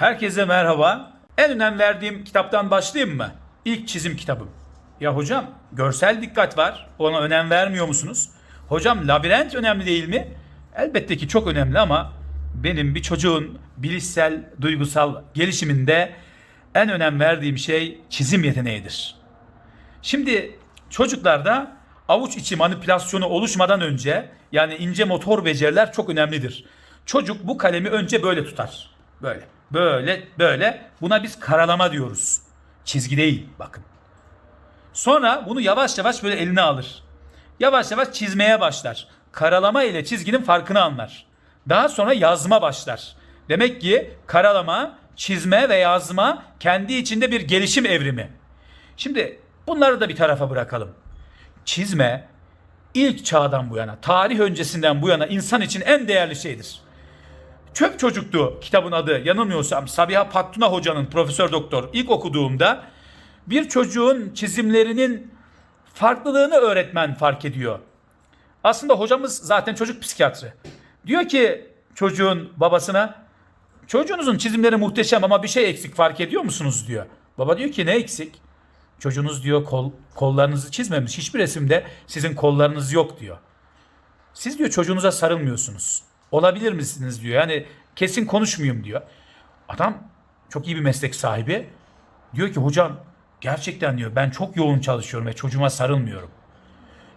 Herkese merhaba. En önem verdiğim kitaptan başlayayım mı? İlk çizim kitabım. Ya hocam görsel dikkat var. Ona önem vermiyor musunuz? Hocam labirent önemli değil mi? Elbette ki çok önemli ama benim bir çocuğun bilişsel, duygusal gelişiminde en önem verdiğim şey çizim yeteneğidir. Şimdi çocuklarda avuç içi manipülasyonu oluşmadan önce yani ince motor beceriler çok önemlidir. Çocuk bu kalemi önce böyle tutar. Böyle, böyle, böyle. Buna biz karalama diyoruz. Çizgi değil bakın. Sonra bunu yavaş yavaş böyle eline alır. Yavaş yavaş çizmeye başlar. Karalama ile çizginin farkını anlar. Daha sonra yazma başlar. Demek ki karalama, çizme ve yazma kendi içinde bir gelişim evrimi. Şimdi bunları da bir tarafa bırakalım. Çizme ilk çağdan bu yana, tarih öncesinden bu yana insan için en değerli şeydir. Çöp Çocuktu kitabın adı yanılmıyorsam Sabiha Pattuna hocanın profesör doktor ilk okuduğumda bir çocuğun çizimlerinin farklılığını öğretmen fark ediyor. Aslında hocamız zaten çocuk psikiyatri. Diyor ki çocuğun babasına çocuğunuzun çizimleri muhteşem ama bir şey eksik fark ediyor musunuz diyor. Baba diyor ki ne eksik? Çocuğunuz diyor kol, kollarınızı çizmemiş. Hiçbir resimde sizin kollarınız yok diyor. Siz diyor çocuğunuza sarılmıyorsunuz. Olabilir misiniz diyor. Yani kesin konuşmayayım diyor. Adam çok iyi bir meslek sahibi. Diyor ki hocam gerçekten diyor ben çok yoğun çalışıyorum ve çocuğuma sarılmıyorum.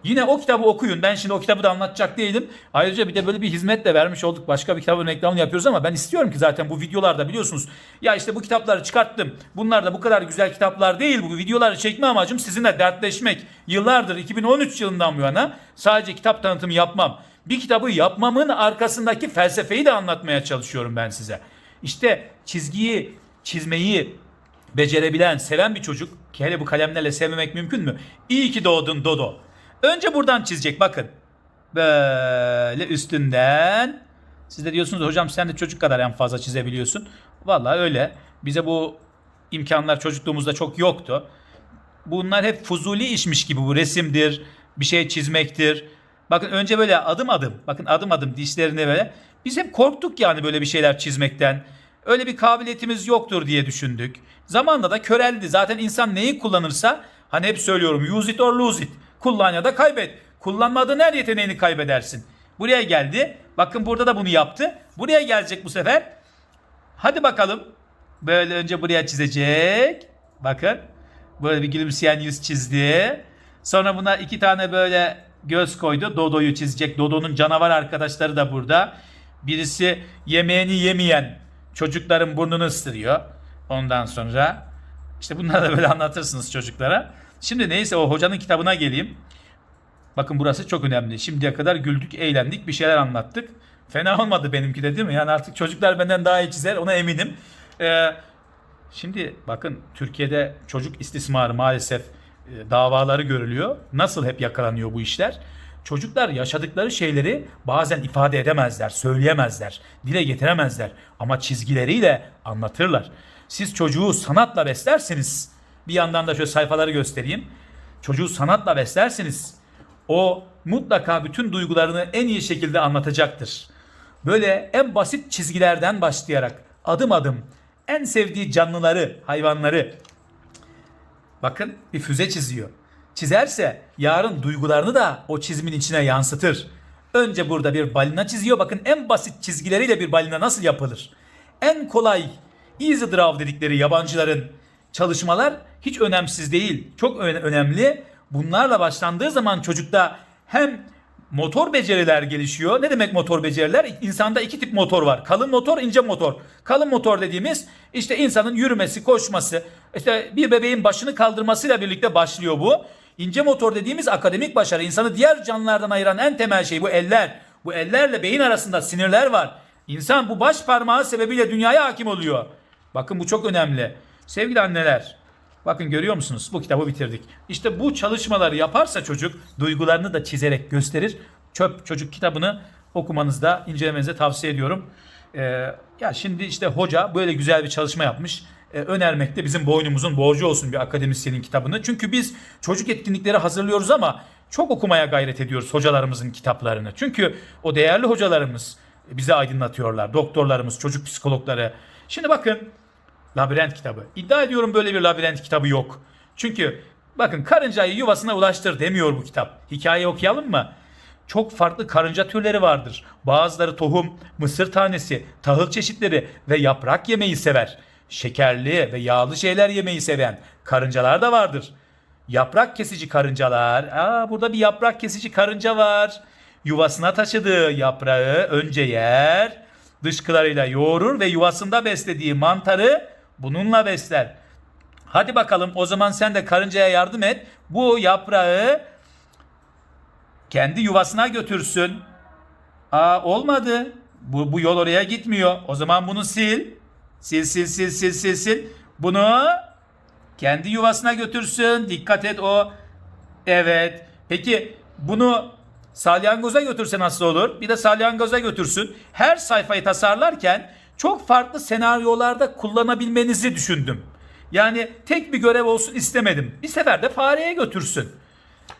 Yine o kitabı okuyun. Ben şimdi o kitabı da anlatacak değilim. Ayrıca bir de böyle bir hizmet de vermiş olduk. Başka bir kitabın reklamını yapıyoruz ama ben istiyorum ki zaten bu videolarda biliyorsunuz. Ya işte bu kitapları çıkarttım. Bunlar da bu kadar güzel kitaplar değil. Bu videoları çekme amacım sizinle dertleşmek. Yıllardır 2013 yılından bu yana sadece kitap tanıtımı yapmam. Bir kitabı yapmamın arkasındaki felsefeyi de anlatmaya çalışıyorum ben size. İşte çizgiyi, çizmeyi becerebilen, seven bir çocuk ki hele bu kalemlerle sevmemek mümkün mü? İyi ki doğdun Dodo. Önce buradan çizecek bakın. Böyle üstünden. Siz de diyorsunuz hocam sen de çocuk kadar en fazla çizebiliyorsun. Vallahi öyle. Bize bu imkanlar çocukluğumuzda çok yoktu. Bunlar hep fuzuli işmiş gibi bu resimdir, bir şey çizmektir. Bakın önce böyle adım adım, bakın adım adım dişlerini böyle. Biz hep korktuk yani böyle bir şeyler çizmekten. Öyle bir kabiliyetimiz yoktur diye düşündük. Zamanla da köreldi. Zaten insan neyi kullanırsa hani hep söylüyorum use it or lose it. Kullan ya da kaybet. Kullanmadığın her yeteneğini kaybedersin. Buraya geldi. Bakın burada da bunu yaptı. Buraya gelecek bu sefer. Hadi bakalım. Böyle önce buraya çizecek. Bakın. Böyle bir gülümseyen yüz çizdi. Sonra buna iki tane böyle göz koydu. Dodo'yu çizecek. Dodo'nun canavar arkadaşları da burada. Birisi yemeğini yemeyen çocukların burnunu ısırıyor. Ondan sonra işte bunları da böyle anlatırsınız çocuklara. Şimdi neyse o hocanın kitabına geleyim. Bakın burası çok önemli. Şimdiye kadar güldük, eğlendik, bir şeyler anlattık. Fena olmadı benimki de değil mi? Yani artık çocuklar benden daha iyi çizer, ona eminim. Ee, şimdi bakın Türkiye'de çocuk istismarı maalesef davaları görülüyor. Nasıl hep yakalanıyor bu işler? Çocuklar yaşadıkları şeyleri bazen ifade edemezler, söyleyemezler, dile getiremezler ama çizgileriyle anlatırlar. Siz çocuğu sanatla beslerseniz, bir yandan da şöyle sayfaları göstereyim. Çocuğu sanatla beslerseniz o mutlaka bütün duygularını en iyi şekilde anlatacaktır. Böyle en basit çizgilerden başlayarak adım adım en sevdiği canlıları, hayvanları bakın bir füze çiziyor. Çizerse yarın duygularını da o çizimin içine yansıtır. Önce burada bir balina çiziyor. Bakın en basit çizgileriyle bir balina nasıl yapılır? En kolay easy draw dedikleri yabancıların çalışmalar hiç önemsiz değil. Çok önemli. Bunlarla başlandığı zaman çocukta hem motor beceriler gelişiyor. Ne demek motor beceriler? İnsanda iki tip motor var. Kalın motor, ince motor. Kalın motor dediğimiz işte insanın yürümesi, koşması, işte bir bebeğin başını kaldırmasıyla birlikte başlıyor bu. İnce motor dediğimiz akademik başarı. insanı diğer canlılardan ayıran en temel şey bu eller. Bu ellerle beyin arasında sinirler var. İnsan bu baş parmağı sebebiyle dünyaya hakim oluyor. Bakın bu çok önemli. Sevgili anneler, bakın görüyor musunuz? Bu kitabı bitirdik. İşte bu çalışmaları yaparsa çocuk duygularını da çizerek gösterir. Çöp Çocuk kitabını okumanızda, incelemenizi tavsiye ediyorum. Ee, ya şimdi işte hoca böyle güzel bir çalışma yapmış. Ee, önermek de bizim boynumuzun borcu olsun bir akademisyenin kitabını. Çünkü biz çocuk etkinlikleri hazırlıyoruz ama çok okumaya gayret ediyoruz hocalarımızın kitaplarını. Çünkü o değerli hocalarımız bize aydınlatıyorlar. Doktorlarımız, çocuk psikologları Şimdi bakın labirent kitabı. İddia ediyorum böyle bir labirent kitabı yok. Çünkü bakın karıncayı yuvasına ulaştır demiyor bu kitap. Hikaye okuyalım mı? Çok farklı karınca türleri vardır. Bazıları tohum, mısır tanesi, tahıl çeşitleri ve yaprak yemeyi sever. Şekerli ve yağlı şeyler yemeyi seven karıncalar da vardır. Yaprak kesici karıncalar. Aa burada bir yaprak kesici karınca var. Yuvasına taşıdığı yaprağı önce yer, dışkılarıyla yoğurur ve yuvasında beslediği mantarı bununla besler. Hadi bakalım o zaman sen de karıncaya yardım et. Bu yaprağı kendi yuvasına götürsün. Aa olmadı. Bu, bu yol oraya gitmiyor. O zaman bunu sil. Sil sil sil sil sil sil. Bunu kendi yuvasına götürsün. Dikkat et o. Evet. Peki bunu salyangoza götürse nasıl olur? Bir de salyangoza götürsün. Her sayfayı tasarlarken çok farklı senaryolarda kullanabilmenizi düşündüm. Yani tek bir görev olsun istemedim. Bir sefer de fareye götürsün.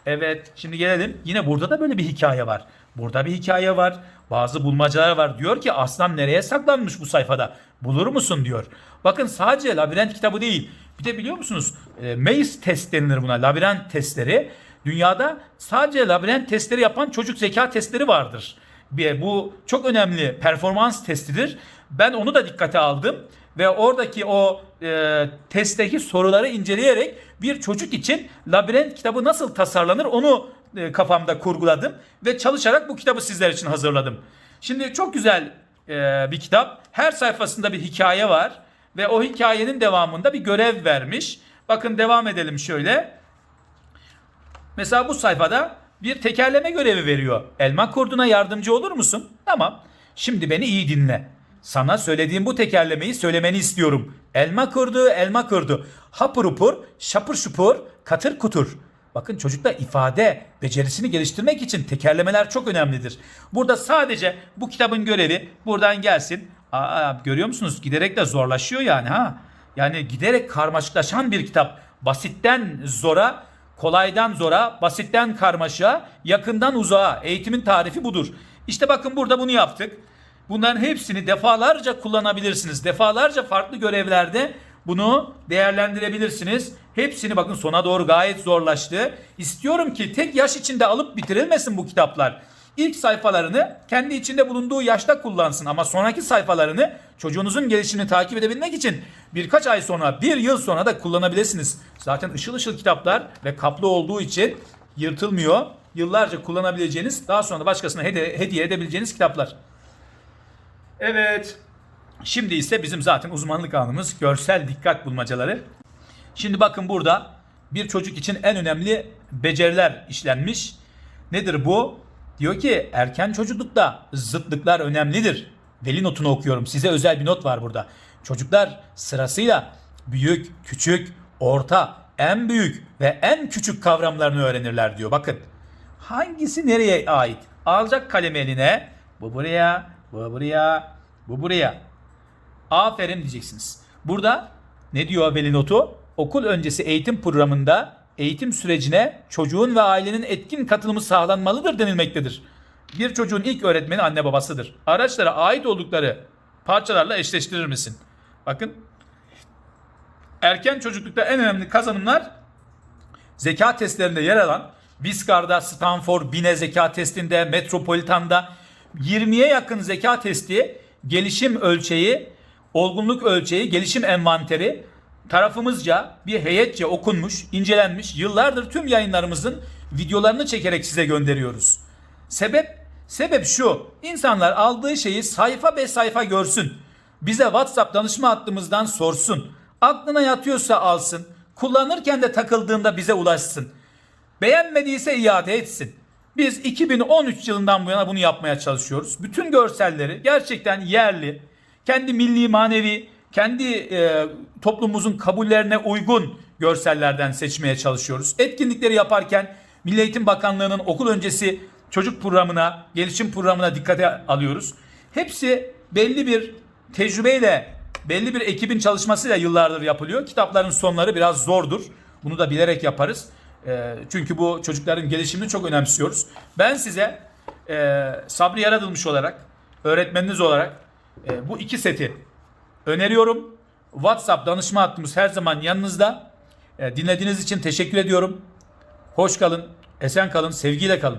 Evet şimdi gelelim. Yine burada da böyle bir hikaye var. Burada bir hikaye var. Bazı bulmacalar var. Diyor ki aslan nereye saklanmış bu sayfada? Bulur musun diyor. Bakın sadece labirent kitabı değil. Bir de biliyor musunuz? E, maze test denilir buna. Labirent testleri. Dünyada sadece labirent testleri yapan çocuk zeka testleri vardır. Bu çok önemli performans testidir. Ben onu da dikkate aldım ve oradaki o e, testteki soruları inceleyerek bir çocuk için labirent kitabı nasıl tasarlanır onu e, kafamda kurguladım ve çalışarak bu kitabı sizler için hazırladım. Şimdi çok güzel e, bir kitap. Her sayfasında bir hikaye var ve o hikayenin devamında bir görev vermiş. Bakın devam edelim şöyle. Mesela bu sayfada bir tekerleme görevi veriyor. Elma kurduna yardımcı olur musun? Tamam. Şimdi beni iyi dinle. Sana söylediğim bu tekerlemeyi söylemeni istiyorum. Elma kurdu, elma kurdu. Hapur hupur, şapur şupur, katır kutur. Bakın çocuklar ifade becerisini geliştirmek için tekerlemeler çok önemlidir. Burada sadece bu kitabın görevi buradan gelsin. Aa, görüyor musunuz? Giderek de zorlaşıyor yani ha. Yani giderek karmaşıklaşan bir kitap. Basitten zora, kolaydan zora, basitten karmaşa, yakından uzağa. Eğitimin tarifi budur. İşte bakın burada bunu yaptık. Bunların hepsini defalarca kullanabilirsiniz. Defalarca farklı görevlerde bunu değerlendirebilirsiniz. Hepsini bakın sona doğru gayet zorlaştı. İstiyorum ki tek yaş içinde alıp bitirilmesin bu kitaplar. İlk sayfalarını kendi içinde bulunduğu yaşta kullansın ama sonraki sayfalarını çocuğunuzun gelişimini takip edebilmek için birkaç ay sonra, bir yıl sonra da kullanabilirsiniz. Zaten ışıl ışıl kitaplar ve kaplı olduğu için yırtılmıyor. Yıllarca kullanabileceğiniz, daha sonra da başkasına hediye, edebileceğiniz kitaplar. Evet. Şimdi ise bizim zaten uzmanlık alanımız görsel dikkat bulmacaları. Şimdi bakın burada bir çocuk için en önemli beceriler işlenmiş. Nedir bu? Diyor ki erken çocuklukta zıtlıklar önemlidir. Veli notunu okuyorum. Size özel bir not var burada. Çocuklar sırasıyla büyük, küçük, orta, en büyük ve en küçük kavramlarını öğrenirler diyor. Bakın hangisi nereye ait? Alacak kalemi eline. Bu buraya, bu buraya, bu buraya. Aferin diyeceksiniz. Burada ne diyor veli notu? Okul öncesi eğitim programında eğitim sürecine çocuğun ve ailenin etkin katılımı sağlanmalıdır denilmektedir. Bir çocuğun ilk öğretmeni anne babasıdır. Araçlara ait oldukları parçalarla eşleştirir misin? Bakın. Erken çocuklukta en önemli kazanımlar zeka testlerinde yer alan Viscar'da, Stanford, Bine zeka testinde, Metropolitan'da 20'ye yakın zeka testi, gelişim ölçeği, olgunluk ölçeği, gelişim envanteri tarafımızca bir heyetçe okunmuş, incelenmiş. Yıllardır tüm yayınlarımızın videolarını çekerek size gönderiyoruz. Sebep sebep şu. İnsanlar aldığı şeyi sayfa be sayfa görsün. Bize WhatsApp danışma hattımızdan sorsun. Aklına yatıyorsa alsın. Kullanırken de takıldığında bize ulaşsın. Beğenmediyse iade etsin. Biz 2013 yılından bu yana bunu yapmaya çalışıyoruz. Bütün görselleri gerçekten yerli, kendi milli manevi, kendi e, toplumumuzun kabullerine uygun görsellerden seçmeye çalışıyoruz. Etkinlikleri yaparken Milli Eğitim Bakanlığı'nın okul öncesi çocuk programına, gelişim programına dikkate alıyoruz. Hepsi belli bir tecrübeyle, belli bir ekibin çalışmasıyla yıllardır yapılıyor. Kitapların sonları biraz zordur. Bunu da bilerek yaparız. E, çünkü bu çocukların gelişimini çok önemsiyoruz. Ben size e, Sabri Yaradılmış olarak, öğretmeniniz olarak e, bu iki seti öneriyorum. WhatsApp danışma hattımız her zaman yanınızda. E, dinlediğiniz için teşekkür ediyorum. Hoş kalın, esen kalın, sevgiyle kalın.